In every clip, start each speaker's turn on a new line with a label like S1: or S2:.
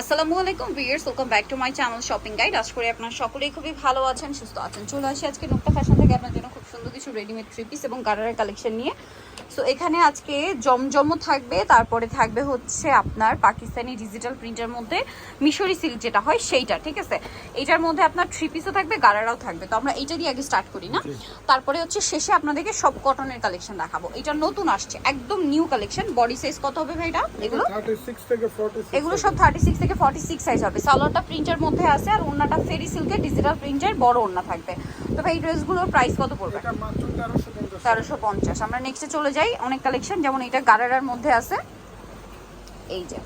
S1: আসসালামু আলাইকুম viewers welcome back to my channel shopping guide আশা করি আপনারা সকলেই খুবই ভালো আছেন, সুস্থ আছেন। চলে আসি আজকে নোকটা ফ্যাশন থেকে। আপনার জন্য খুব সুন্দর কিছু রেডিমেড থ্রি পিস এবং গারারের কালেকশন নিয়ে। সো এখানে আজকে জমজমও থাকবে তারপরে থাকবে হচ্ছে আপনার পাকিস্তানি ডিজিটাল প্রিন্টের মধ্যে মিশরি সিল্ক যেটা হয় সেইটা ঠিক আছে? এইটার মধ্যে আপনার থ্রি পিসও থাকবে গারারাও থাকবে। তো আমরা এইটা দিয়ে আগে স্টার্ট করি না? তারপরে হচ্ছে শেষে আপনাদেরকে সব কটনের কালেকশন দেখাবো। এটা নতুন আসছে একদম নিউ কালেকশন বডি সাইজ কত হবে ভাইটা? এগুলো?
S2: 36 থেকে 46
S1: এগুলো সব থার্টি সিক্স থেকে ফর্টি সিক্স সাইজ হবে। সালোয়ারটা প্রিন্টের মধ্যে আছে আর ওন্নাটা ফেরি সিল্কের ডিজিটাল প্রিন্টের বড় ওন্না থাকবে। তো ভাই এই ড্রেসগুলোর প্রাইস কত পড়বে?
S2: এটা মাত্র 1350
S1: তেরোশো পঞ্চাশ। আমরা নেক্সটে চলে যাই। অনেক কালেকশন যেমন এটা গারারার মধ্যে আছে। এই যে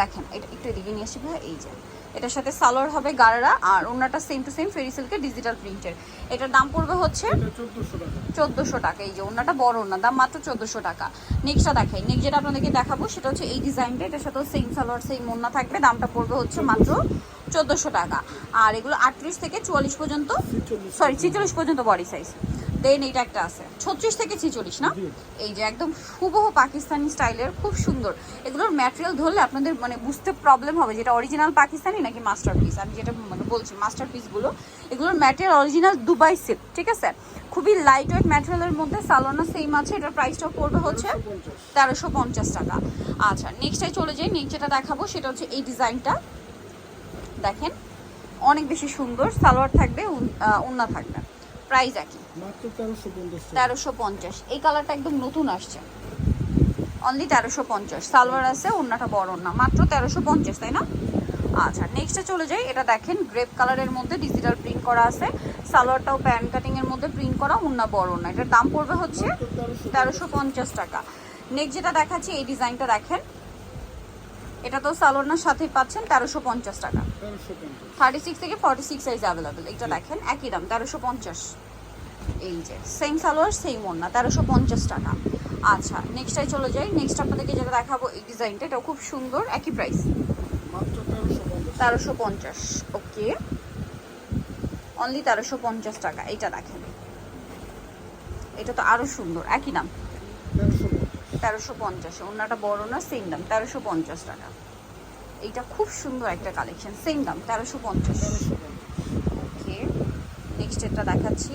S1: দেখেন এটা একটু এদিকে নিয়ে আসি ভাই এই যে। এটার সাথে সালোয়ার হবে গারারা আর ওন্নাটা সেম টু সেম ফেরি সিল্কের ডিজিটাল প্রিন্টের এটার দাম পড়বে হচ্ছে
S2: এটা 1400 টাকা।
S1: চোদ্দোশো টাকা এই যে ওনাটা বড় ওনা দাম মাত্র চোদ্দোশো টাকা। নেক্সটটা দেখাই নেক্সট যেটা আপনাদেরকে দেখাবো সেটা হচ্ছে এই ডিজাইনটা এটার সাথেও সেম সালোয়ার সেম ওনা থাকবে দামটা পড়বে হচ্ছে মাত্র চোদ্দোশো টাকা। আর এগুলো আটত্রিশ থেকে চুয়াল্লিশ পর্যন্ত সরি ছিচল্লিশ পর্যন্ত বডি সাইজ দেন এইটা একটা আছে। ছত্রিশ থেকে ছিচল্লিশ না? এই যে একদম হুবহু পাকিস্তানি স্টাইলের খুব সুন্দর। এগুলোর ম্যাটেরিয়াল ধরলে আপনাদের মানে বুঝতে প্রবলেম হবে যেটা অরিজিনাল পাকিস্তানি নাকি মাস্টার পিস আমি যেটা মানে বলছি মাস্টার পিসগুলো এগুলোর ম্যাটেরিয়াল অরিজিনাল দুবাই সিল্ক ঠিক আছে? খুবই লাইট ওয়েট ম্যাটেরিয়ালের মধ্যে সালোনা সেম আছে এটার প্রাইসটাও পড়বে হচ্ছে তেরোশো পঞ্চাশ টাকা। আচ্ছা নেক্সটে চলে যাই নেক্সট যেটা দেখাবো সেটা হচ্ছে এই ডিজাইনটা। দেখেন অনেক বেশি সুন্দর সালোয়ার থাকবে উন্না থাকবে। প্রাইস একই।
S2: মাত্র 1350
S1: তেরোশো পঞ্চাশ। এই কালারটা একদম নতুন আসছে। অনলি তেরোশো পঞ্চাশ। সালোয়ার আছে ওন্নাটা বড় না মাত্র তেরোশো পঞ্চাশ তাই না? আচ্ছা নেক্সটে চলে যাই। এটা দেখেন গ্রেপ কালারের মধ্যে ডিজিটাল প্রিন্ট করা আছে। সালোয়ারটাও প্যান্ট কাটিং এর মধ্যে প্রিন্ট করা ওন্না বড় না এটার দাম পড়বে হচ্ছে তেরোশো পঞ্চাশ। টাকা। নেক্সট যেটা দেখাচ্ছি এই ডিজাইনটা দেখেন। এটা তো সালোয়ার সাথেই পাচ্ছেন তেরোশো পঞ্চাশ টাকা।
S2: 1350
S1: থার্টি সিক্স থেকে ফর্টি সিক্স সাইজ অ্যাভেলেবেল এটা দেখেন একই দাম তেরোশো পঞ্চাশ। এই যে সেম সালোয়ার সেম ওড়না তেরোশো পঞ্চাশ টাকা। আচ্ছা নেক্সটটাই চলে যাই নেক্সট আপনাদেরকে যেটা দেখাবো এই ডিজাইনটা এটাও খুব সুন্দর একই প্রাইস তেরোশো পঞ্চাশ। ওকে অনলি তেরোশো পঞ্চাশ টাকা এইটা দেখেন। এটা তো আরও সুন্দর একই দাম।
S2: 1350
S1: তেরোশো পঞ্চাশ। ওনাটা বড় না সেম দাম, তেরোশো পঞ্চাশ টাকা। এইটা খুব সুন্দর একটা কালেকশন সেম দাম, তেরোশো পঞ্চাশ। ওকে নেক্সট এটা দেখাচ্ছি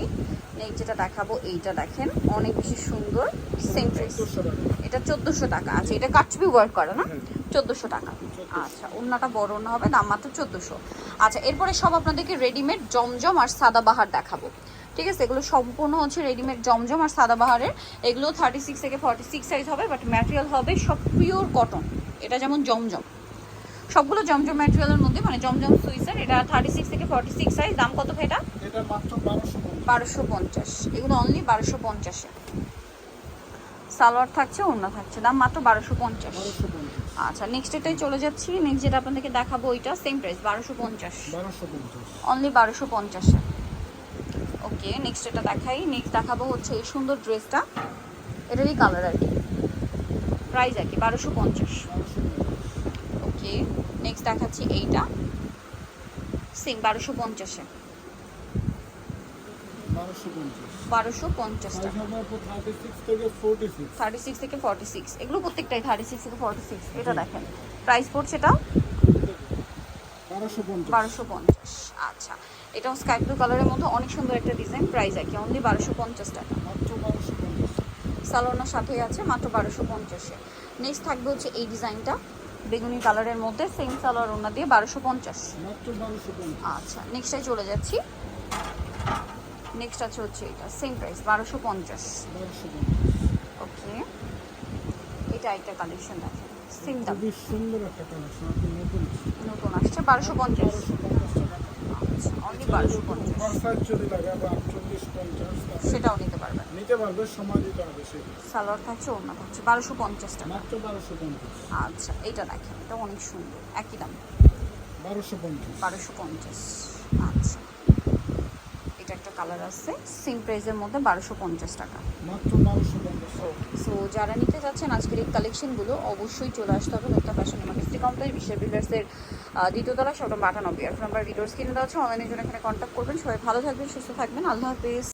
S1: নেক্সট যেটা দেখাবো, এইটা দেখেন, অনেক বেশি সুন্দর সেম প্রাইস
S2: 1400
S1: এটা চোদ্দোশো টাকা। আচ্ছা এটা কাটছবি ওয়ার্ক করে না। চোদ্দোশো টাকা। আচ্ছা ওনাটা বড় না হবে দাম মাত্র চোদ্দোশো। আচ্ছা এরপরে সব আপনাদেরকে রেডিমেড জমজম আর সাদাবাহার দেখাবো। ঠিক আছে? এগুলো সম্পূর্ণ হচ্ছে রেডিমেড জমজম আর সাদাবাহারের। এগুলো থার্টি সিক্স থেকে ফর্টি সিক্স সাইজ হবে বাট ম্যাটেরিয়াল হবে সব পিওর কটন এটা যেমন জমজম। সবগুলো জমজম ম্যাটেরিয়ালের মধ্যে মানে জমজম সুইসের এটা থার্টি সিক্স থেকে ফর্টি সিক্স সাইজ দাম কত এটা?
S2: এটা মাত্র 1250
S1: বারোশো পঞ্চাশ। এগুলো অনলি বারোশো পঞ্চাশে সালোয়ার থাকছে অন্য থাকছে। দাম মাত্র বারোশো পঞ্চাশ। আচ্ছা নেক্সট এটাই চলে যাচ্ছি। নেক্সট যেটা আপনাদেরকে দেখাবো ওইটা সেম প্রাইস বারোশো পঞ্চাশ। অনলি বারোশো পঞ্চাশে ওকে নেক্সট এটা দেখাই। নেক্সট দেখাবো হচ্ছে এই সুন্দর ড্রেসটা। এটারই কালার আর কি। প্রাইস আর কি বারোশো পঞ্চাশ। ওকে নেক্সট দেখাচ্ছি এইটা। সেম বারোশো পঞ্চাশে। বারোশো পঞ্চাশ।
S2: সাইজ
S1: টাকা
S2: হবে আপু 36 থেকে 46
S1: থার্টি সিক্স থেকে ফর্টি সিক্স এগুলো প্রত্যেকটাই থার্টি সিক্স থেকে ফর্টি সিক্স এটা দেখেন। প্রাইস পড়ছে এটা?
S2: 1250
S1: বারোশো পঞ্চাশ। আচ্ছা। এটাও স্কাই ব্লু কালারের মধ্যে অনেক সুন্দর একটা ডিজাইন প্রাইস কি অনলি বারোশো পঞ্চাশ টাকা।
S2: মাত্র 1250
S1: সালোনার সাথেই আছে মাত্র বারোশো পঞ্চাশে। নেক্সট থাকবে হচ্ছে এই ডিজাইনটা বেগুনি কালারের মধ্যে সেম সালোয়ার ওনা দিয়ে বারোশো পঞ্চাশ।
S2: মাত্র 1250
S1: আচ্ছা নেক্সটে চলে যাচ্ছি। নেক্সট আছে হচ্ছে এটা সেম প্রাইস বারোশো পঞ্চাশ।
S2: 1250
S1: ওকে এটা একটা কালেকশন দেখেন সেম দাম।
S2: সুন্দর একটা কালেকশন নতুন।
S1: বারোশো পঞ্চাশ।
S2: 1250
S1: আচ্ছা অনলি বারোশো পঞ্চাশ।
S2: বড় সাইজ যদি লাগে আবার 48 50
S1: সেটাও নিতে পারবেন।
S2: নিতে পারবে সময় দিতে হবে
S1: সালোয়ার থাকছে ওড়না থাকছে বারোশো পঞ্চাশ টাকা।
S2: মাত্র 1250
S1: আচ্ছা এইটা দেখেন এটা অনেক সুন্দর একই দাম।
S2: 1250
S1: বারোশো পঞ্চাশ আচ্ছা। এটা একটা কালার আছে। সেম প্রাইসের মধ্যে বারোশো পঞ্চাশ টাকা।
S2: মাত্র 1250
S1: সো যারা নিতে যাচ্ছেন আজকের এই কালেকশনগুলো অবশ্যই চলে আসতে হবে লোকটা ফ্যাশন মার্কেটসি কমপ্লেক্স বিশ্বের বিল্ডার্সের দ্বিতীয়তলা সবটা বাটানব্বই আর নাম্বার ভিডিওস কিনে দেওয়া আছে। অনলাইনের জন্য এখানে কন্ট্যাক্ট করবেন। সবাই ভালো থাকবেন সুস্থ থাকবেন। আল্লাহ হাফিজ।